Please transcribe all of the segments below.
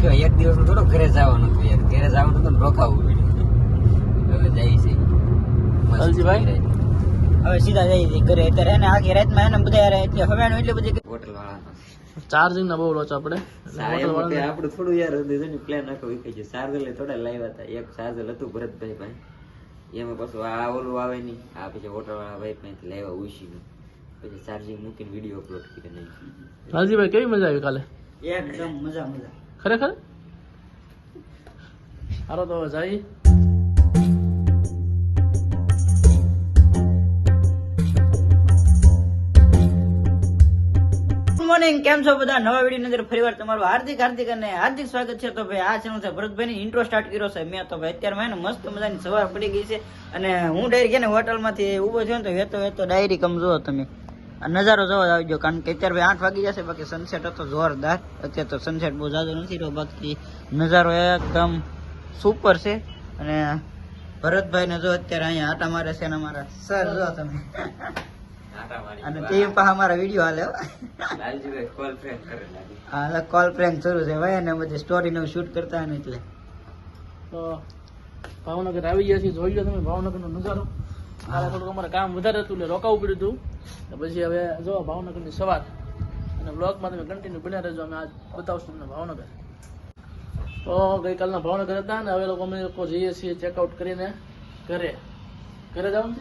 કહેવાય એક દિવસ થોડો ઘરે જવાનું હતું યાર ઘરે જવાનું હતું ને રોકાવું પડ્યું. હવે જાય છે. ઘરે. હવે સીધા જઈએ છીએ ઘરે. અત્યારે એને આખી રાતમાં એને બધા યાર એટલે હવે એટલી બધી હોટલ વાળા ચાર્જિંગ ના બહુ લોચો આપણે. આપણું થોડું યાર પ્લાન આખો વિખાઈ છે ચાર્જર લે થોડા લાવ્યા હતા. એક ચાર્જર હતું ભરતભાઈ ભાઈ એમાં પાછું આ ઓલું આવે નહીં આ પછી હોટલ વાળા ભાઈ પાસે લાવ્યા ઉશીનું. પછી ચાર્જિંગ મૂકીને વીડિયો અપલોડ કરી નાખ્યો લાલજીભાઈ કેવી મજા આવી કાલે? એકદમ મજા મજા. ખરેખર? હારો તો જાય. કેમ છો બધા? નવા વીડિયો અંદર ફરીવાર તમારું હાર્દિક હાર્દિક અને હાર્દિક સ્વાગત છે. તો ભાઈ, આ ચેનલ છે ભરતભાઈ ઇન્ટ્રો સ્ટાર્ટ કર્યો છે. મેં તો ભાઈ અત્યારે મેં મસ્ત મજાની સવાર પડી ગઈ છે. અને હું ડાયરી ને હોટલમાંથી ઊભો છું ને તો વેતો વેતો ડાયરી કમ જુઓ તમે. નજારો જોવા આવી ગયો કારણ કે અત્યારે ભાઈ આઠ વાગી જશે બાકી સનસેટ હતો જોરદાર. અત્યારે તો સનસેટ બહુ જાજો નથી રહ્યો બાકી નજારો એકદમ સુપર છે. અને ભરતભાઈ ને જો અત્યારે અહીંયા આટા મારે છે ને અમારા સર જો તમે. અને તે પાછા અમારા વીડિયો હાલે હો. લાલજીભાઈ કોલ ફ્રેન્ડ કરે લાગે હા કોલ પ્રેન્ક શરૂ છે ભાઈ અને બધી સ્ટોરીને નું શૂટ કરતા ને એટલે. તો ભાવનગર આવી ગયા છીએ જોઈ લો તમે ભાવનગરનો નજારો. થોડુંક અમારે કામ વધારે હતું એટલે રોકાવું પડ્યું હતું. પછી હવે જો ભાવનગરની સવાર. અને બ્લોગમાં તમે કન્ટિન્યુ બન્યા રહેજો. અમે આજ બતાવશું તમને ભાવનગર. તો ગઈકાલના ભાવનગર હતા ને હવે લોકો અમે લોકો જઈએ છીએ ચેકઆઉટ કરીને ઘરે. ઘરે જવાનું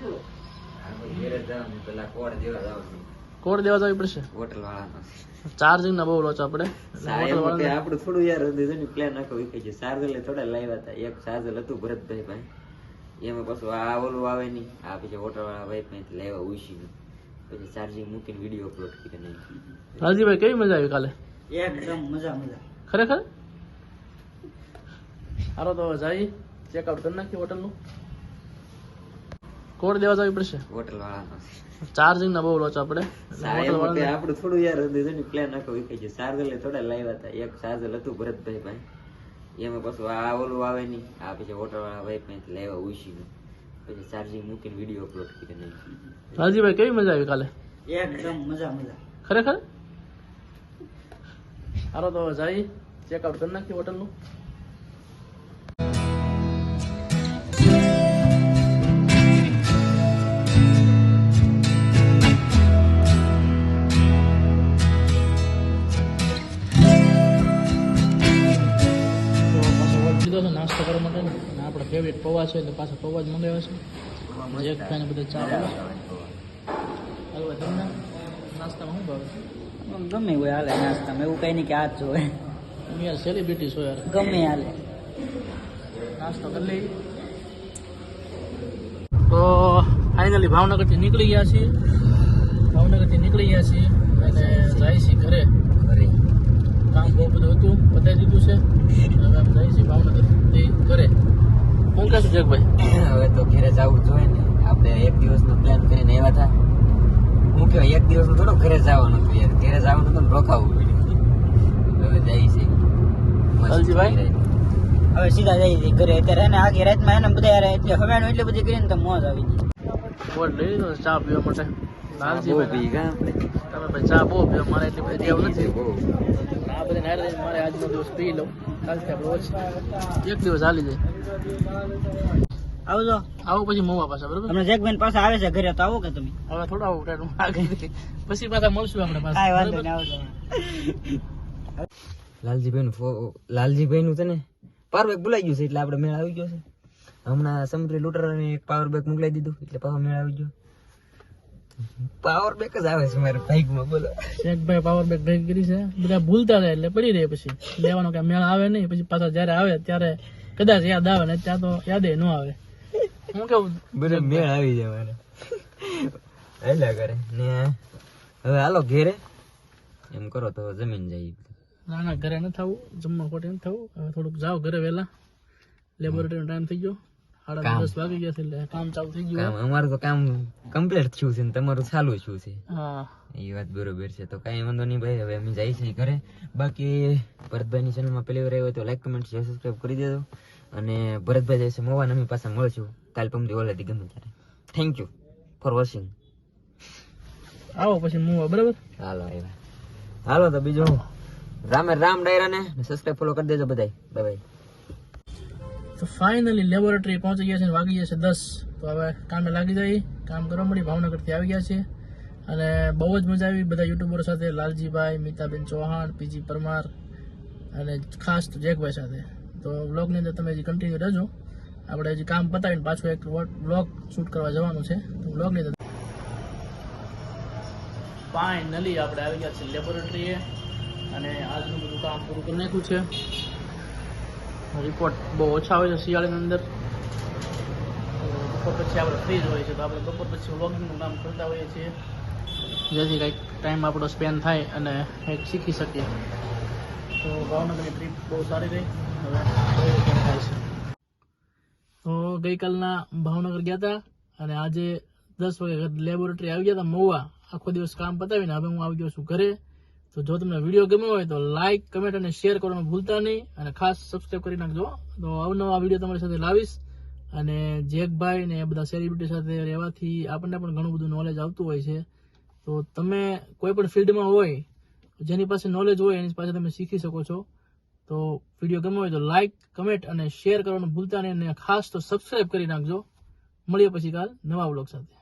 કોડ દેવા જવી પડશે? હોટલ વાળાનો ચાર્જિંગ ના બહુ લોચો આપણે. હોટલ વાળાને આપણું થોડું યાર પ્લાન આખો વિખાઈ છે. ચાર્જર લઈ થોડા લાવ્યા હતા. એક ચાર્જર હતું ભરતભાઈ ભાઈ એમાં પાછું આ ઓલું આવે નહીં. આ પછી હોટલ વાળા ભાઈ લેવા ઉછી ઉશીનું પછી ચાર્જિંગ મૂકીને વીડિયો અપલોડ કરી નાખ્યો હાજીભાઈ કેવી મજા આવી કાલે? એકદમ મજા મજા. ખરેખર? હારો તો જાય. ચેકઆઉટ કરી નાખીએ હોટલનું કોડ દેવા જવી પડશે? હોટલ વાળાનો ચાર્જિંગ ના બહુ લોચો આપણે હોટલ વાળાને આપણું થોડું યાર પ્લાન આખો વિખાઈ ગયો. ચાર્જર લે થોડા લાવ્યા હતા. એક ચાર્જર હતું ભરતભાઈ ભાઈ એમાં પાછું આ ઓલું આવે નહીં. આ પછી હોટલ વાળા ભાઈ પાસે લાવ્યા ઉશીનું પછી ચાર્જિંગ મૂકીને વીડિયો અપલોડ કરી નાખ્યો લાલજીભાઈ કેવી મજા આવી કાલે? એકદમ મજા મજા. ખરેખર? હારો તો જાય ચેકઆઉટ કરી નાખી હોટલનું માટે ને? અને આપણે ફેવરેટ પૌવા છે એટલે પાછા પૌવા જ મંગાવ્યા છે. એક ખાઈને બધા ચા પીવા. હલવા તમને નાસ્તામાં શું ભાવે ગમે હોય હાલે નાસ્તામાં એવું કઈ નહીં કે આ જ જોવે તમે યાર સેલિબ્રિટી છો યાર. ગમે હાલે. નાસ્તો કરી લઈ તો ફાઇનલી ભાવનગરથી નીકળી ગયા છીએ. ભાવનગરથી નીકળી ગયા છીએ અને જાય છીએ ઘરે. કામ બહુ બધું હતું બતાવી દીધું છે. હવે અમે જાય છીએ ભાવનગરથી. ઘરે. હું કહેશું જગભાઈ? હવે તો ઘરે જવું જોઈએ ને. આપણે એક દિવસનો પ્લાન કરીને આવ્યા હતા હું કહેવાય એક દિવસનું થોડો ઘરે જવાનું હતું યાર. ઘરે જવાનું હતું રોકાવું પડ્યું હવે જાય છે. મસ્ત હવે સીધા જઈએ છીએ ઘરે. અત્યારે એને આખી રાતમાં એને બધા યાર એટલે હવે એટલે બધી કરીને તો મોજ આવી ગઈ. બોર્ડ લઈ લીધો છે ચા પીવા માટે. લાલજી. તમે ભાઈ ચા બહુ મારે એટલી બધી નથી. આ બધી નાર મારે આજનો દિવસ પી લઉં. કાલથી આપણે ઓછી એક દિવસ હાલી જાય. આવજો આવો પછી મોવા પાસે બરોબર? તમને જેકબેન પાસે આવે છે ઘરે તો આવો કે તમે? હવે થોડા આવું ટાઈમ આગળ પછી પાછા મળશું આપણે કાંઈ વાંધો નહીં આવજો. લાલજીભાઈ નું લાલજીભાઈ નું તને ને પાવર બેગ ભૂલાઈ ગયું છે એટલે આપણે મેળ આવી ગયો છે. હમણાં સમુદ્રી લૂંટરાને એક પાવર બેગ મોકલાઈ દીધું એટલે પાછો મેળ આવી ગયો. પાવર બેક જ આવે છે મારા બાઈકમાં બોલો. શેખભાઈ પાવર બેગ ભેગ કરી છે. બધા ભૂલતા રહે એટલે પડી રહે પછી. લેવાનો કે મેળ આવે નહીં. પછી પાછા જ્યારે આવે ત્યારે કદાચ યાદ આવે ને ત્યાં તો યાદ ન આવે. હું કેવું? બધો મેળ આવી જાય મારે. એટલે કરે. ને હવે હાલો ઘેરે. એમ કરો તો જમીન જાય ના ના ઘરે ન થવું જમવા ખોટે ન થવું. હવે થોડુંક જાઓ ઘરે વહેલા. લેબોરેટરીનો ટાઈમ થઈ ગયો. સાડા. દસ વાગી ગયા છે એટલે કામ ચાલુ થઈ ગયું કામ અમારું તો કામ કમ્પ્લીટ થયું છે ને તમારું ચાલુ થયું છે. હા. એ વાત બરોબર છે. તો કાંઈ વાંધો નહીં ભાઈ હવે અમે જઈએ છીએ ઘરે. બાકી ભરતભાઈની ચેનલમાં પહેલી વાર આવ્યો તો લાઈક કમેન્ટ શેર સબસ્ક્રાઈબ કરી દેજો. અને ભરતભાઈ જશે મોવાને અમે પાછા મળશું. કાલ પમદી ઓલાથી ગમે ત્યારે. થેન્ક યુ ફોર વોચિંગ આવો પછી મૂવા બરાબર? હાલો આવ્યા હાલો તો બીજું રામે રામ ડાયરાને સબસ્ક્રાઈબ ફોલો કરી દેજો બધાય. બાય બાય તો ફાઇનલી લેબોરેટરી પહોંચી ગયા છે અને વાગી ગયા છે દસ. તો હવે કામે લાગી જાય, કામ કરવા મળી, ભાવનગરથી આવી ગયા છે. અને બહુ જ મજા આવી. બધા યુટ્યુબરો સાથે, લાલજીભાઈ, મિતાબેન ચૌહાણ, પીજી પરમાર અને ખાસ તો જેકભાઈ સાથે. તો વ્લોગની અંદર તમે હજી કન્ટિન્યુ રહેજો. આપણે હજી કામ પતાવીને પાછું એક વ્લોગ શૂટ કરવા જવાનું છે. તો વ્લોગની અંદર ફાઇનલી આપણે આવી ગયા છે લેબોરેટરીએ અને આજનું બધું કામ પૂરું કરી નાખ્યું છે. રિપોર્ટ બહુ ઓછા હોય છે શિયાળાની અંદર. તો બપોર પછી આપણે ફ્રી જ હોય છે તો આપણે બપોર પછી વ્લોગિંગનું કામ કરતા હોઈએ છીએ. જેથી કંઈક ટાઈમ આપણો સ્પેન્ડ થાય અને કંઈક શીખી શકીએ. તો ભાવનગરની ટ્રીપ બહુ સારી રહી. હવે થાય છે તો ગઈકાલના ભાવનગર ગયા હતા અને આજે દસ વાગે લેબોરેટરી આવી ગયા હતા મહુવા. આખો દિવસ કામ પતાવીને હવે હું આવી ગયો છું ઘરે. તો જો તમને વીડિયો ગમ્યો હોય તો લાઇક કમેન્ટ અને શેર કરવાનું ભૂલતા નહીં અને ખાસ સબસ્ક્રાઈબ કરી નાખજો. તો અવનવા વીડિયો તમારી સાથે લાવીશ અને જેકભાઈ ને એ બધા સેલિબ્રિટી સાથે રહેવાથી આપણને પણ ઘણું બધું નોલેજ આવતું હોય છે. તો તમે કોઈ પણ ફિલ્ડમાં હોય, જેની પાસે નોલેજ હોય, એની પાસે તમે શીખી શકો છો. તો વીડિયો ગમ્યો હોય તો લાઇક કમેન્ટ અને શેર કરવાનું ભૂલતા નહીં અને ખાસ તો સબસ્ક્રાઈબ કરી નાખજો. મળીએ પછી કાલ નવા બ્લોગ સાથે.